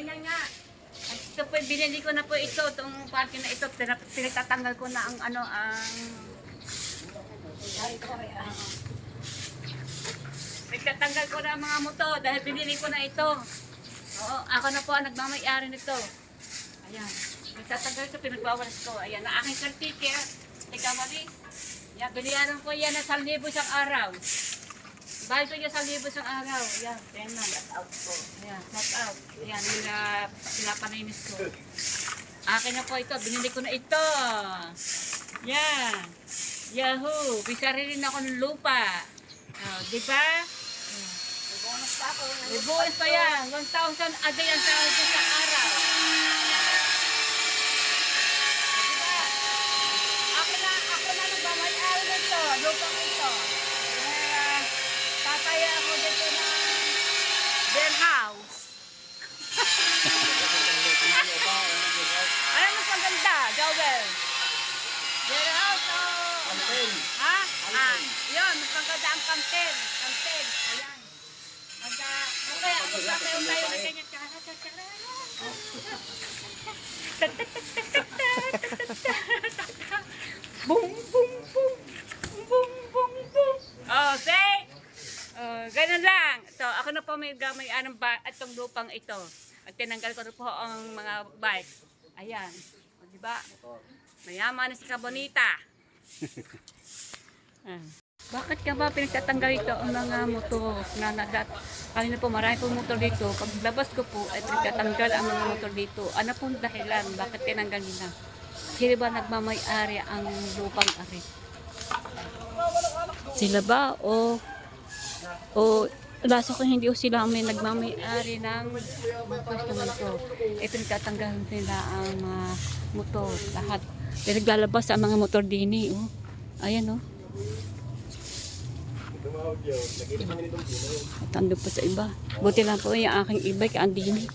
ganyan nga. At ito po, binili ko na po ito, itong parking na ito, pinag- pinagtatanggal ko na ang ano, ang... Pinagtatanggal ko na ang mga moto dahil binili ko na ito. Oo, ako na po ang nagmamayari nito. Ayan. Nagtatanggal ito, pinagbawalas ko. Ayan, na aking certificate. Teka, mali. Yan, biliyaran ko yan na sa libo isang araw. Bahal ko yan sa libo isang araw. Ayan, ayan na. out ko. Ayan, knock out. Ayan, nila, pinapaninis ko. Akin na po ito, binili ko na ito. Yan. Yahoo! Bisari rin ako ng lupa. Oh, di ba? Bonus pa ako. Bonus pa yan. 1,000 a day ang sahod ko sa araw. Diba? Na, ako na nito. Lupang ito. Kaya, ako dito ng bear house. Ano mas maganda, Joel? Bear house o... Campaign. Ha? Ah, yun, mas maganda ang campaign. Campaign, ayan. Magka, okay, magkakayo tayo na ganyan. Boom, boom, boom. Boom, boom, boom. Oh, say! Oh, ganun lang. So, ako na po may gamay anong ba at tong lupang ito. At tinanggal ko na po ang mga bike. Ayan. O, di ba? Mayaman na si Kabonita. Ah. Bakit ka ba pinagtatanggal ito ang mga motor na nadat? Kanina po marami po motor dito. Paglabas ko po ay pinagtatanggal ang mga motor dito. Ano pong dahilan? Bakit tinanggal nila? Sila ba nagmamay-ari ang lupang ari? Sila ba o o nasa ko hindi o sila ang may nagmamay-ari ng pwesto nito. E pinagtatanggal nila ang mga motor. Lahat. Pinaglalabas ang mga motor din eh. Oh. Ayan oh. At andun pa sa iba. Buti lang po yung aking e-bike, andini.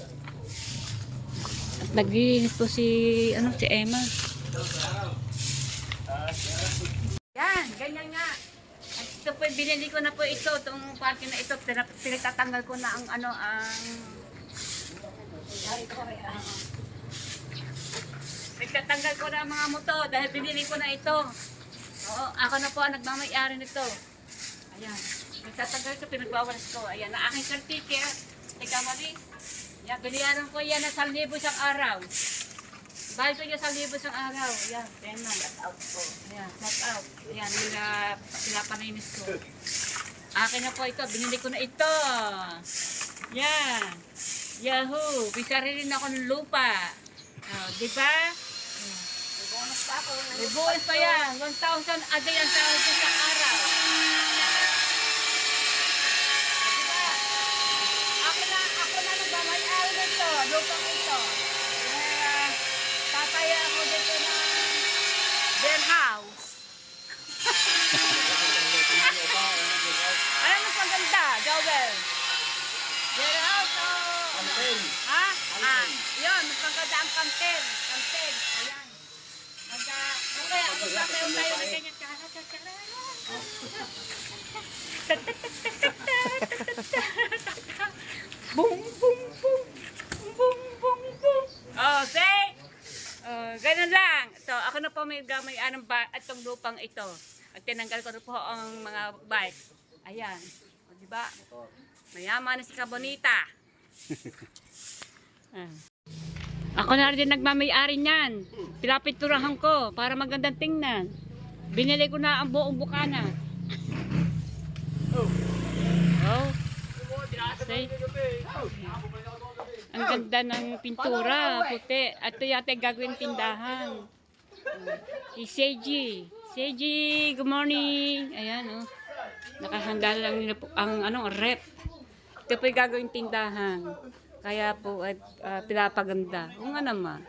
At naglilinis po si, ano, si Emma. Yan, ganyan nga. Ito po, binili ko na po ito, itong parking na ito, pinag- pinagtatanggal ko na ang, ano, ang... Pinagtatanggal ko na ang mga moto dahil binili ko na ito. Oo, ako na po ang nagmamayari nito. Ayan. Nagtatagal ko, pinagbawalas ko. Ayan, na aking certificate. Teka, mali. Yan, biliyaran ko yan na sa libo isang araw. Bahal ko yan sa libo isang araw. Ayan, ayan na. out ko. Ayan, knock out. Ayan, nila, pinapaninis ko. Akin na po ito, binili ko na ito. Yan. Yahoo! Bisari rin ako ng lupa. Oh, di ba? May bonus pa ako. May bonus pa yan. 1,000 a day ang sahod ko sa araw. Diba? Ako na, ako na nagmamay-ari nito. Lupang ito. Kaya, ako dito ng bear house. Ano mas maganda, Joel? Bear house o... Campaign. Ha? Ah, yun, mas maganda ang campaign. Campaign, ayan. Magka, okay, magkakayo tayo na ganyan. Boom, boom, boom. Boom, boom, boom. Oh, say! Oh, ganun lang. So, ako na po may gamay anong ba at tong lupang ito. At tinanggal ko na po ang mga bike. Ayan. O, di ba? Mayaman na si Kabonita. Ah. Ako na rin nagmamayari niyan. Pinapinturahan ko para magandang tingnan. Binili ko na ang buong bukana. Oh. Say. Ang ganda ng pintura, puti. At ito yata gagawin tindahan. Si Seiji. Seiji, good morning. Ayan, oh. Nakahanda lang nila po ang ano, rep. Ito po gagawin tindahan. Kaya po at uh, pinapaganda. O nga naman.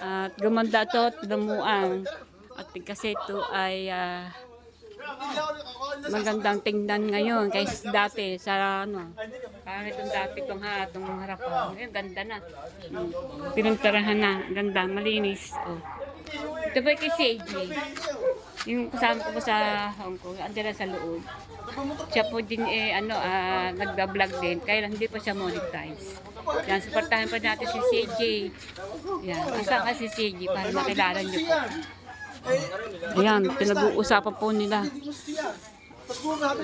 At gumanda to at lumuang. At kasi ito ay ah, magandang tingnan ngayon kaysa dati sa ano. Parang itong dati itong ha, itong harapan. Ngayon, ganda na. Mm. Pinuntarahan na. Ganda, malinis. Oh. Ito po kay Seiji. Yung kasama ko sa Hong Kong, andyan na sa loob. Siya po din eh, ano, ah, nagda-vlog din. Kaya lang hindi pa siya monetize. Yan, supportahan pa natin si CJ. Yan, asa ka si CJ para makilala niyo po. Ayan, pinag-uusapan po nila.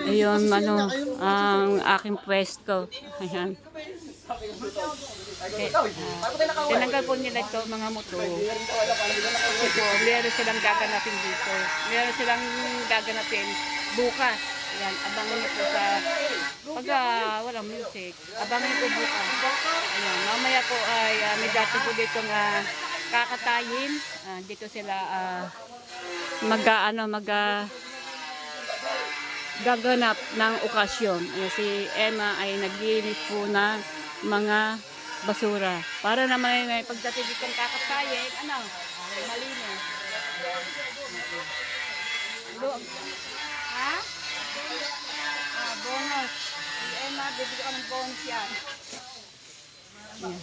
Ayun, ano, ang aking pwesto. Ayan. Okay, ah, tinanggal po nila ito, mga. Kasi po, meron silang gaganapin dito. Meron silang gaganapin bukas. Ayan, abangan niyo po sa pag ah, walang music. Abangan po bukas. Ayan, mamaya po ay ah, may dati po dito nga kakatayin. Ah, dito sila ah, mag ano, mag ah, gaganap ng okasyon. Ayan, si Emma ay naglinis po ng mga basura. Para naman may pagdating dito ng kakatayin, ano, malinis. Lo- Ha? Ah, bonus. Si Emma, bibigyan ko ng bonus yan. Yan.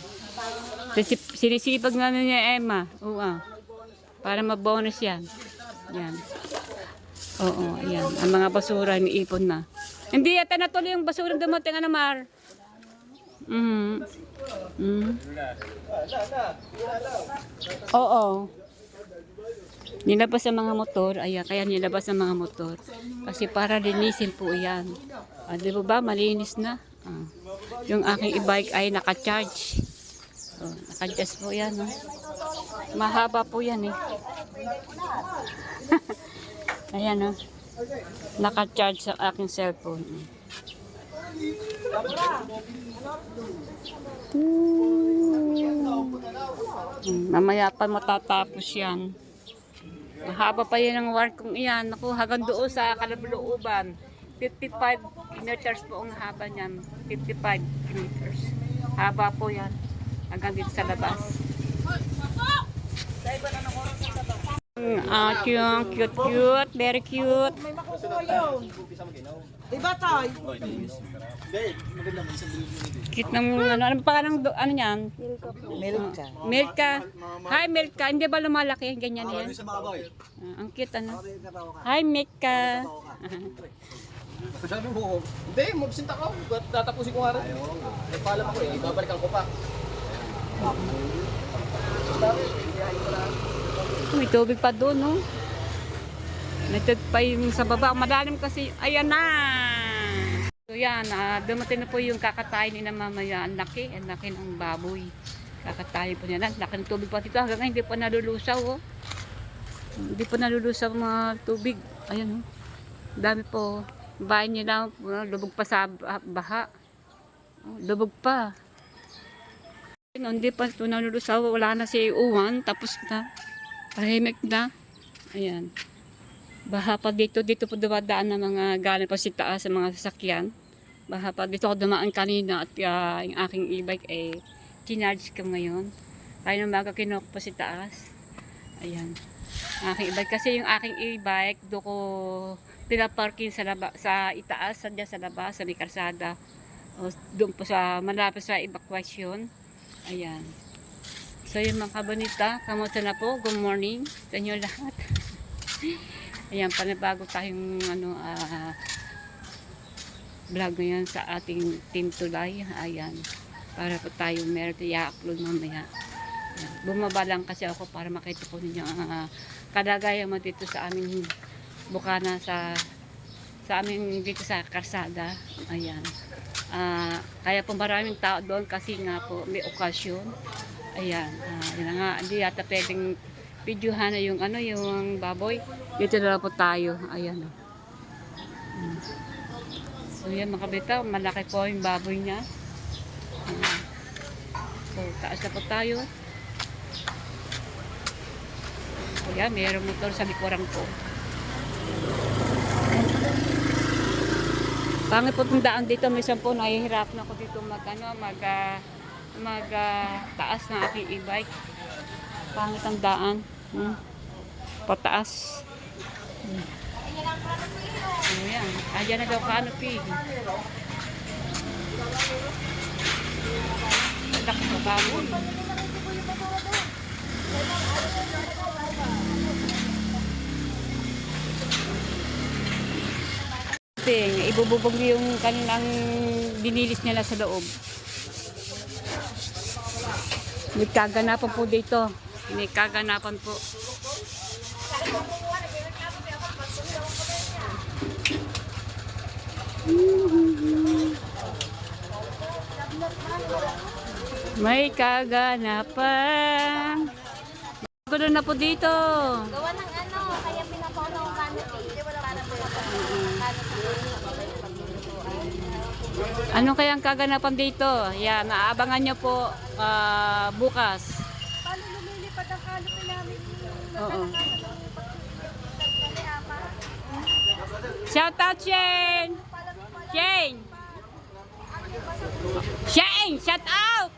Sisi- Sinisipag nga niya Emma. Oo. ah. Para mabonus yan. Yan. Oo, ayan. Ang mga basura, iniipon na. Hindi yata natuloy yung basura dumating, ano, Mar? Mhm. Mhm. Oo. Nilabas ang mga motor, ayan, kaya nilabas ang mga motor. Kasi para linisin po yan. Ah, di ba ba, malinis na. Ah. Yung aking e-bike ay naka-charge. Oh, naka-charge po yan. Oh. Mahaba po yan eh. ayan oh. Naka-charge sa aking cellphone. Hmm, mamaya pa matatapos yan. Mahaba pa yan ang work kong iyan. Naku, hanggang doon sa Kalablooban. 55 meters po ang haba niyan. 55 meters. Haba po yan. Hanggang dito sa labas. Ah, cute, cute, cute, very cute. May makukuha yun. Diba, Tay? Cute ng ano, ano pangalan do, ano niyan? Milka. Milka. Hi Milka, hindi ba lumalaki ganyan yan? Ah, ang cute ano. Hi Milka. Sabi mo, hindi, magsinta ka. Tatapusin ko nga rin. Nagpaalam ako eh, babalikan ko pa. May tubig pa doon, no? Tubig pa yung sa baba. Malalim kasi. Ayan na! So yan, ah, dumating na po yung kakatayin ni na mamaya. Ang laki, ang laki ng baboy. Kakatayin po niya. Ang laki ng tubig pa dito. Hanggang ngayon, hindi pa nalulusaw, oh. Hindi pa nalulusaw mga tubig. Ayan, oh. Dami po. Bahay nila, uh, lubog pa sa bah- baha. Lubog pa. Hindi pa ito nalulusaw. Wala na si Uwan. Tapos na. Tahimik na. Ayan. Baha pa dito. Dito po dumadaan ng mga galing pa si taas sa mga sasakyan. Baha pa dito ako dumaan kanina at ah, yung aking e-bike eh kinarge ko ngayon. Kaya nung maga kinuha ko pa si taas. Ayan. Aking e-bike. Kasi yung aking e-bike do ko pinaparking sa, laba, sa itaas, sa, dyan sa labas, sa may karsada. O, doon po sa malapit sa evacuation. Ayan. So yun mga kabanita, kamusta na po? Good morning sa inyo lahat. Ayan, panibago tayong ano, ah, vlog ngayon sa ating Team Tulay. Ayan, para po tayo meron i-upload mamaya. Ayan. Bumaba lang kasi ako para makita po ninyo ang uh, kadagayan mo dito sa aming bukana sa sa amin dito sa Karsada. Ayan. Ah, kaya po maraming tao doon kasi nga po may okasyon. Ayan, ah, yun nga, hindi yata pwedeng videohan na yung ano, yung baboy. Dito na po tayo. Ayan. Mm. So yan mga kabita, malaki po yung baboy niya. Ayan. So taas na po tayo. Ayan, mayroong motor sa likuran ko. Pangit po itong daan dito, may sampo, nahihirap na ako dito mag, ano, mag, ah, mag ah, taas ng aking e-bike. Pangit ang daan. Hmm. Pataas. Hmm. Ayan. Ayan na daw canopy. Laki ng baboy. Ibububog yung kanilang dinilis nila sa loob. May kaganapan po dito. May kaganapan po. May kaganapan. Gulo na po dito. Gawa ng ano, kaya pinapauna ang canopy. Para po Ano kaya ang kaganapan dito? Yan, naabangan nyo po ah, bukas. Paano lumilipad ang canopy namin? Oo. Shout out, Shane! Shane! Shane! Shout out!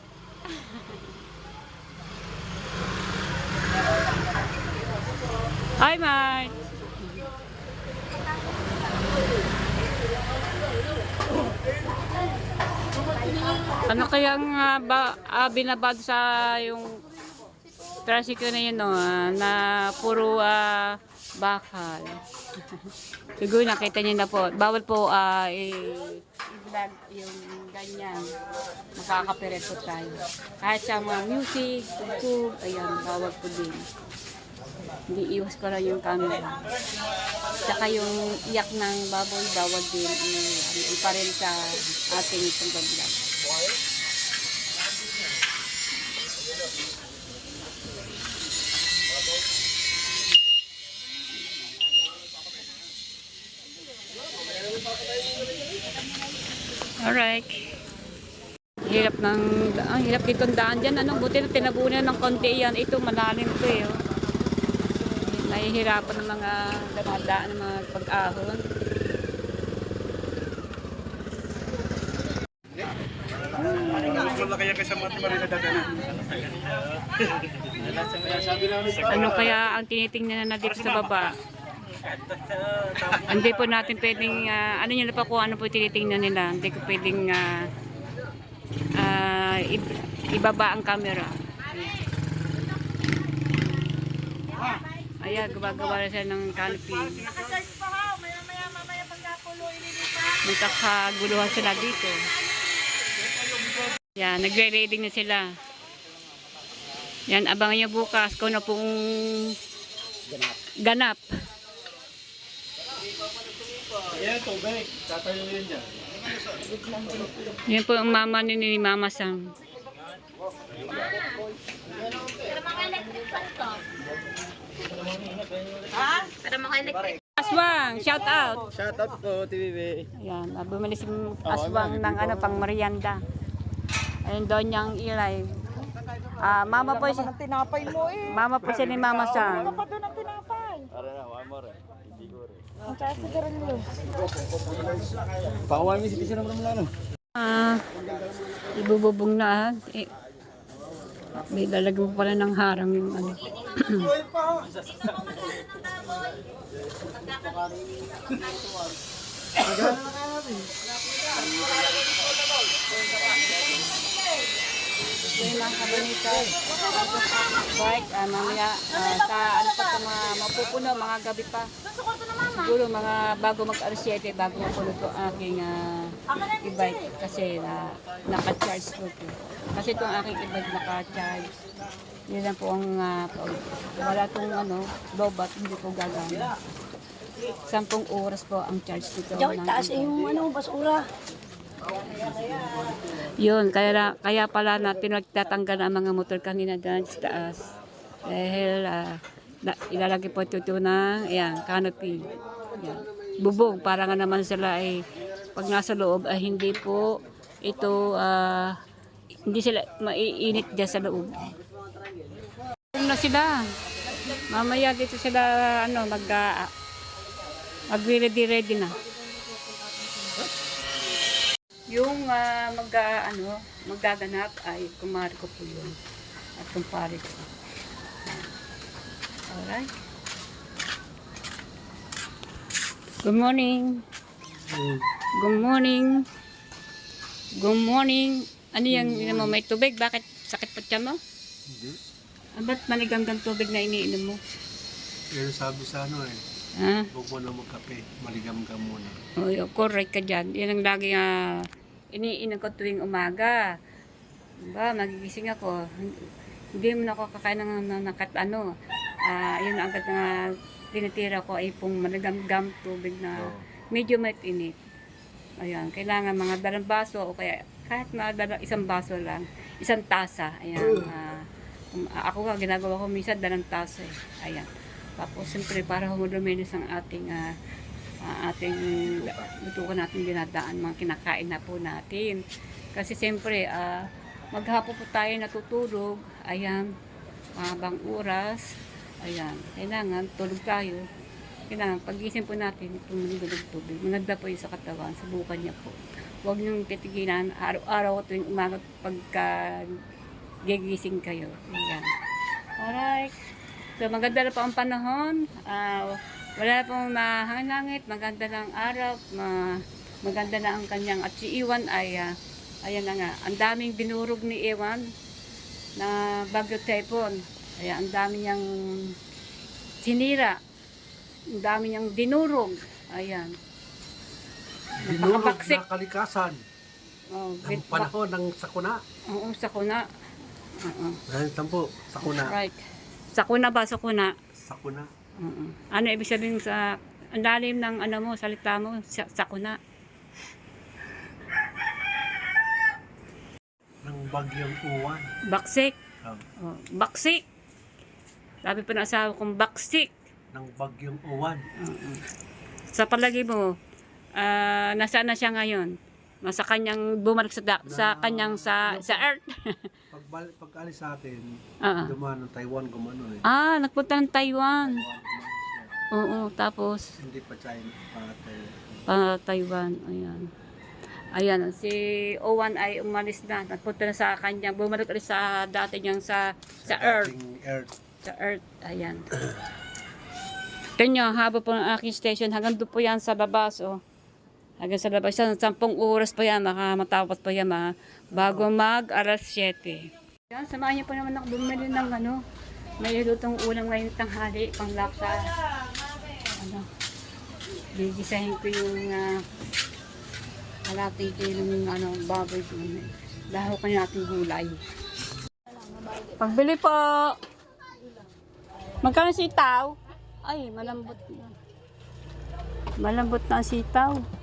Hi, Mark! Ano kayang ah, ba, ah, binabad sa yung tricycle na yun, no, ah, na puro ah, bakal. Siguro nakita niyo na po. Bawal po i- i-vlog yung ganyan. Makakapiret po tayo. Kahit sa mga music, tugtog, ayan, bawal po din. Hindi iwas ko lang yung camera. Tsaka yung iyak ng baboy, bawal din i- iparel sa ating itong vlog. Alright. Hirap ng, ang hirap dito ang daan dyan. Anong buti na tinabunan ng konti yan. Ito malalim to eh. Oh. Nahihirapan ng mga dumadaan ng mga pag-ahon. Ano kaya ang tinitingnan na dito sa baba? Hindi po natin pwedeng, ah, ano nyo na pa kung ano po tinitingnan nila. Hindi ko pwedeng ah, ah, i- ibaba ang camera. Ayan, gumagawa na siya ng canopy. May kakaguluhan sila dito. Yan, nagre-reading na sila. Yan, abangan nyo bukas kung ano pong ganap. Ayan, tubig. Tatayo yun dyan. Yan po ang mama ni, ni Mama to. Pero mga electric Aswang, shout out. Shout out po, TVB. Ayan, ah, bumili si Aswang ng ano, pang merienda. Ayun doon niyang ilay. Ah, mama po si Ang tinapay mo eh. Mama po si ni Mama Sam. Pa doon ang tinapay. Para na, one more. Ang tsaka sigarilyo. Pakawal mo si Tisha naman naman ano. Ah, ibububong na. ah. Eh, may lalagyan mo pala ng harang yung ano. Yun lang kabunita. Bike, ah, mamaya, ah, sa ano pa sa mga mapupuno, mga gabi pa. Siguro mga bago 7, bago mapuno to aking ah, e-bike kasi na naka-charge ko to. Kasi itong aking e-bike naka-charge. Yun lang po ang pag wala tong ano, lobat, hindi po gagana. Sampung oras po ang charge nito. ng e-bike. yung ano, basura. Yun, kaya, na- kaya pala natin nagtatanggal ang mga motor kanina dyan sa taas. Dahil ah, na, ilalagay po ito ito ng ayan, canopy. Ayan. Bubog, para nga naman sila ay pag nasa loob ay hindi po ito ah, hindi sila maiinit dyan sa loob. Na sila? Mamaya dito sila ano mag uh, mag-ready ready na. Yung ah, mag ah, ano, magaganap ay kumari ko po yun. At kumpare ko. Alright. Good morning. Good morning. Good morning. Ano yung ininom mo? May tubig? Bakit sakit pa tiyan mo? Hindi. Ah, ba't maniganggang tubig na iniinom mo? Yan sabi sa ano eh. Ha? Huwag mo na magkape. Maligam-gam muna. Oh, yun, correct ka dyan. Yan ang lagi nga iniinom ko tuwing umaga. Diba, magigising ako. Hindi mo na ako kakain ng, ng, ng kat- ano. Ah, yun ang agad na tinitira ko ay pong malagamgam tubig na medyo mainit. Ayan, kailangan mga dalang baso o kaya kahit mga dalang isang baso lang, isang tasa. Ayan, ah, um, ako nga ginagawa ko minsan dalang tasa eh. Ayan. Tapos siyempre para humuduminis ang ating ah, ah, ating lutukan natin dinadaan, mga kinakain na po natin. Kasi siyempre, ah, maghapon po tayo natutulog, ayan, mahabang oras, ayan, kailangan tulog tayo. Kailangan pagising po natin, tumulog tubig. Maganda po yun sa katawan, subukan niya po. Huwag niyong titigilan araw-araw tuwing umaga pagka gigising kayo. Ayan. Alright. So maganda na po ang panahon. Ah, wala pong mahangin langit. Maganda na ang araw. Ma maganda na ang kanyang at si Iwan ay ah, ayan na nga. Ang daming binurog ni Iwan na bagyo typhoon. Kaya ang dami niyang sinira. Ang dami niyang dinurog. Ayan. Dinurog na kalikasan. Oh, Ang panahon ng sakuna. Oo, sa kuna. Oo. Dahil tampo, sakuna. Right. Sa kuna ba? Sa kuna. Sakuna. Oo. Ano ibig sabihin sa ang lalim ng ano mo, salita mo, sa, sa kuna. Ng bagyong uwan. Baksik. Um, Oh, baksik. Sabi pa ng asawa kong baksik. ng bagyong uwan. Sa palagi mo, ah, nasaan na siya ngayon? Nasa kanyang bumalik sa, da- sa kanyang sa sa earth. Pag, pag alis sa atin, Oo. dumaan ng Taiwan, gumano eh. ah, nagpunta ng Taiwan. Oo, tapos Hindi pa China, pa Taiwan. pa Taiwan. Ayan. Ayan, si Owan ay umalis na. Nagpunta na sa kanya. Bumalik ulit sa dati niyang sa, sa Earth. Ating Earth. Sa Earth. Ayan. Kanya, haba po ng aking station. Hanggang doon po yan sa labas. Oh. Hanggang sa labas. Yan, sampung oras pa yan. Maka matapos pa yan. Ma, bago mag alas 7. Yan, samahan niyo po naman ako bumili ng ano. May lutong ulam ngayong tanghali. Pang laksa. Ano. Gigisahin ko yung uh, halating kilong ano, baboy eh. Dahil ko natin gulay. Pagbili po. Magkano sitaw? Ay, malambot na. Malambot na ang sitaw.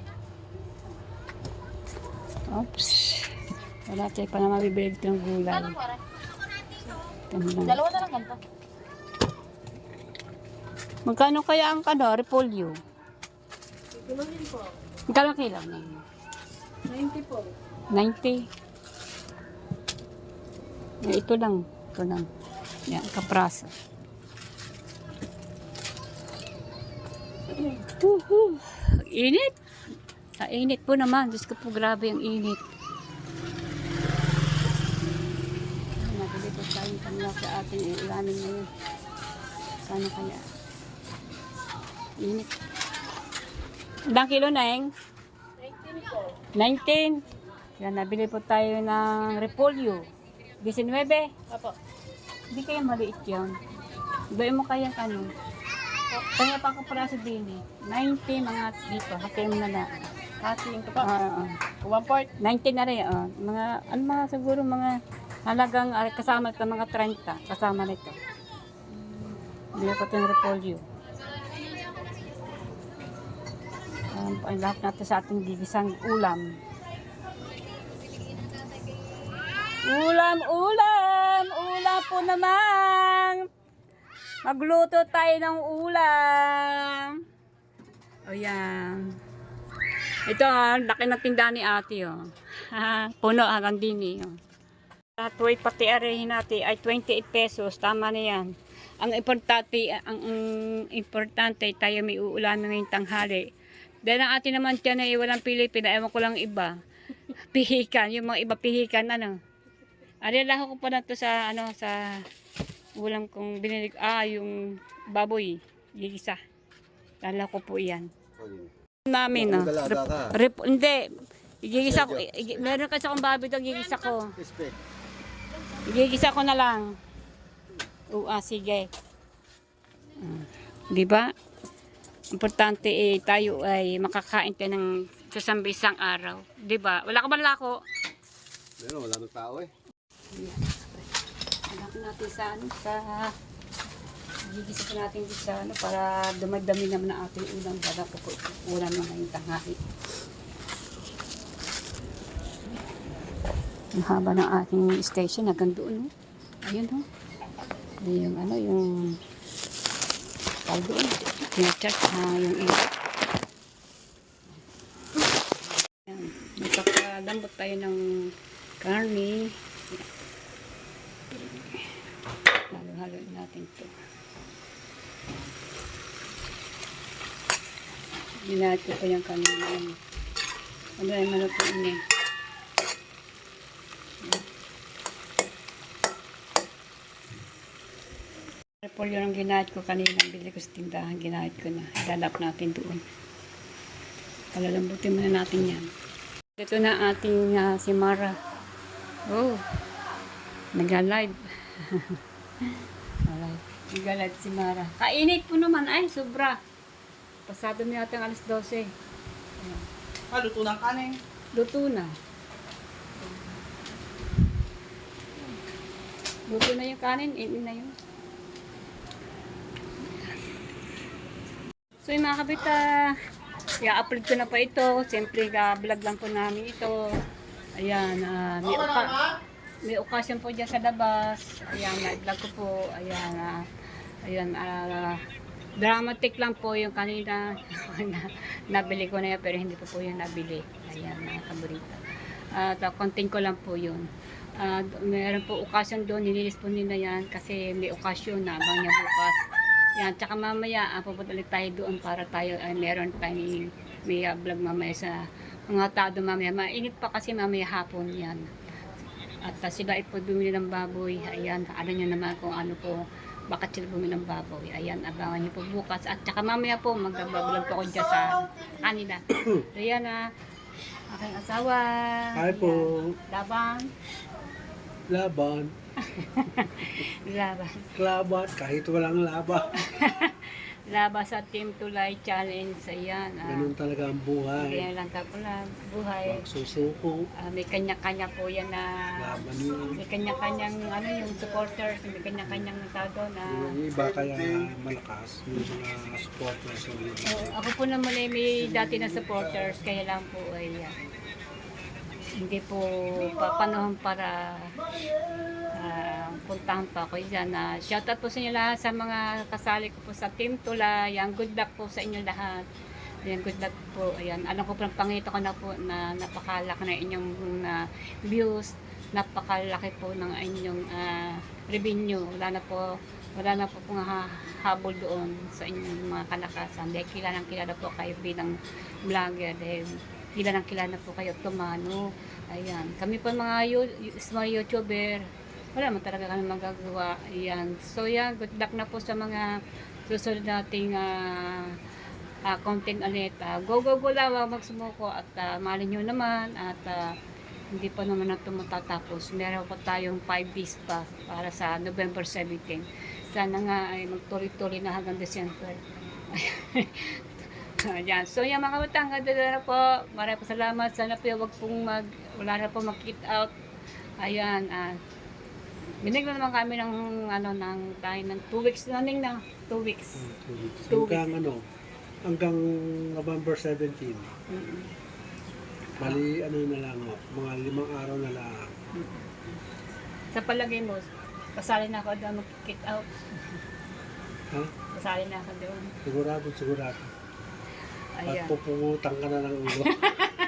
Oops. Wala tayo pa na mabibili dito ng gulay. Ito Dalawa na lang ganito. Magkano kaya ang ano, repolyo? Magkano kilo? 90 po. 90? Eh, ito lang. Ito lang. Yan, kaprasa. Woohoo! Init! Sa init po naman. Diyos ko po, grabe ang init. Nabili po tayong panlak sa ating ilamin ngayon. Sana kaya? Init. Ilang kilo na, Eng? 19 Yan, nabili po tayo ng repolyo. 19. Apo. Hindi kaya maliit yun. Ibayin mo kaya ano. Kaya pa ako para sa bini. 90 mga dito. Hati mo na na. Hatiin ko pa. Ah. One part. 90 na rin. Oh. Mga, ano mga siguro mga halagang ah, kasama ito, mga 30. Kasama nito. Bili ko ito ng repolyo. Um, ang lahat natin sa ating gigisang ulam. Ulam, ulam! Ulam po naman! Magluto tayo ng ulam. O yan. Ito ah, laki ng tindahan ni ate oh. Puno hanggang dini oh. At weight pati arehin natin ay 28 pesos. Tama na yan. Ang importante, ang, ang importante tayo may uulamin ngayong tanghali. Dahil ang atin naman dyan ay walang Pilipina, ewan ko lang iba. Pihikan, yung mga iba pihikan, ano. Arilaho ko pa na to sa, ano, sa ulam kong binilig, ah, yung baboy, gigisa. Lala ko po yan. Namin, no. Mag-alaga ka. Rep, hindi. Igigisa ko. igi- Meron kasi akong baboy doon, gigisa ko. Igigisa ko na lang. Oo, ah, sige. Ah, di ba? Importante eh, tayo ay makakain tayo ng kasambi isang araw. 'Di ba? Wala ka ba lako? Meron, wala nang tao eh. Hanapin natin sa sa... Gigisa pa natin dito sa ano, para dumagdami naman ang ating ulam baga po po ulam na ngayong tanghali. Ang haba ng ating station hanggang doon. Oh. Ayun. Oh. Yung ano, yung... Tawag doon. Pinachat ha, yung ilaw. Ayan. Magpapalambot tayo ng karne. Halo-halo natin to. Ginahit ko pa yung kanina. Ano ay malutuin niya. Repolyo ang ginahit ko kanina. Bili ko sa tindahan. Ginahit ko na. Ilalap natin doon. Palalambutin muna natin yan. Ito na ating ah, si Mara. Oh, nagla-live. Alright. Nagla-live si Mara. Kainit po naman. Ay, sobra. Pasado na yata ang alas 12. Ah, luto ng kanin. Luto na. Luto na yung kanin. Inin na yun. So yung mga kabita, i-upload ko na pa ito. Siyempre, vlog lang po namin ito. Ayan, ah, may, oka may okasyon po dyan sa labas. Ayan, na-vlog ko po. Ayan, ah, ayan, ah, dramatic lang po yung kanina na, nabili ko na yan, pero hindi po po yung nabili. Ayan, mga kaburita. At uh, konting ko lang po yun. At meron po okasyon doon, nililis po nila yan kasi may okasyon na abang niya bukas. Yan, tsaka mamaya, uh, pupunta ulit tayo doon para tayo, ay meron tayong may uh, vlog mamaya sa mga tao doon mamaya. Mainit pa kasi mamaya hapon yan. At uh, sila ay po bumili ng baboy. Ayan, alam nyo naman kung ano po, bakit sila bumili ng baboy. Ayan, abangan nyo po bukas. At tsaka mamaya po, mag-vlog po ako dyan sa kanila. So yan na, aking asawa. Hi po. Laban. Laban. Laban. Laban. Kahit walang laban. Laban sa Team Tulay Challenge. Ayan. ah. Ganun talaga ang buhay. Kaya lang tapo lang. Buhay. Huwag susuko. Ah, may kanya-kanya po yan na Laban yun. may kanya-kanyang ano yung supporters, may kanya-kanyang tao na Yung iba kaya malakas. Yung mga supporters. yung So, ako po naman ay may dati na supporters, kaya lang po ay hindi po papanahon para ah, puntahan pa ako dyan. Uh, shoutout po sa inyo lahat sa mga kasali ko po sa Team Tula. Yan, good luck po sa inyo lahat. Ayan, good luck po. Ayan, alam ko po, pangito ko na po na napakalaki na inyong na views, napakalaki po ng inyong ah, revenue. Wala na po, wala na po pong ha- habol doon sa inyong mga kalakasan. Dahil kilalang kilala po kayo bilang vlogger. Dahil kilalang kilala po kayo tumano. Ayan, kami po mga small YouTuber, wala man talaga kami magagawa. Ayan. So yan, good luck na po sa mga susunod nating ah, ah, content ulit. Ah, go, go, go lang, huwag magsumuko. At uh, malin nyo naman. At ah, hindi pa naman na ito matatapos. Meron pa tayong 5 days pa para sa November 17. Sana nga ay magtuloy-tuloy na hanggang December. Ayan. So yan mga kabata, hanggang dito na po. Maraming salamat. Sana po wag pong mag, wala na po mag-kit out. Ayan. Ah, binigyan naman kami ng ano ng tayo ng 2 weeks na ning na 2 weeks. Two weeks. Two Hanggang ano, hanggang November 17. Mm-mm. Bali, ano na lang, oh, mga limang araw na lang. Sa palagay mo, kasali na ako doon mag-kit out. Ha? Kasali na ako doon. Sigurado, sigurado. At Ayan. pupungutang ka na ng ulo.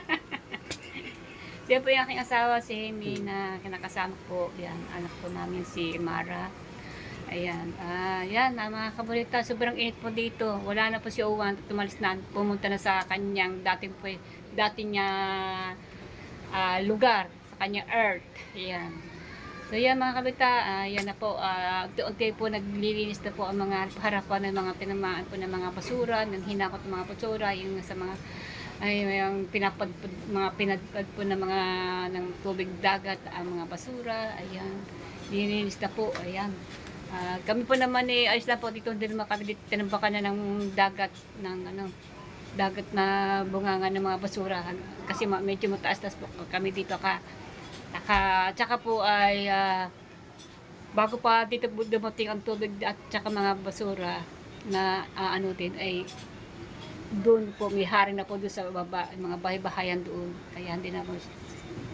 Siya po yung aking asawa, si Amy, na kinakasama po. Yan, anak po namin si Mara. Ayan. Ah, yan, ah, mga kabalita, sobrang init po dito. Wala na po si Owan, tumalis na, pumunta na sa kanyang dating po, dati niya ah, lugar, sa kanyang earth. Ayan. So yan mga kabita, ah, yan na po, uh, unti po naglilinis na po ang mga harapan ng mga tinamaan po ng mga basura, ng hinakot ng mga basura, yung sa mga ay yung pinapadpad mga pinadpad po ng mga ng tubig dagat ang mga basura ayan nilinis na po ayan Ah, kami po naman eh, ayos lang po dito, kami dito tinambakan na ng dagat, ng ano, dagat na bunganga ng mga basura. Kasi medyo mataas-taas po kami dito ka. Naka, tsaka po ay, ah, bago pa dito dumating ang tubig at tsaka mga basura na ah, ano din ay doon po may hari na po doon sa baba, mga bahay-bahayan doon. Kaya hindi na po,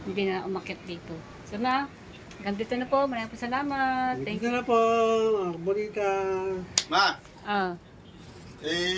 hindi na umakyat dito. So na, ganito na po. Maraming po salamat. Thank Thank you. na po, bonita. Ma, Ah. eh,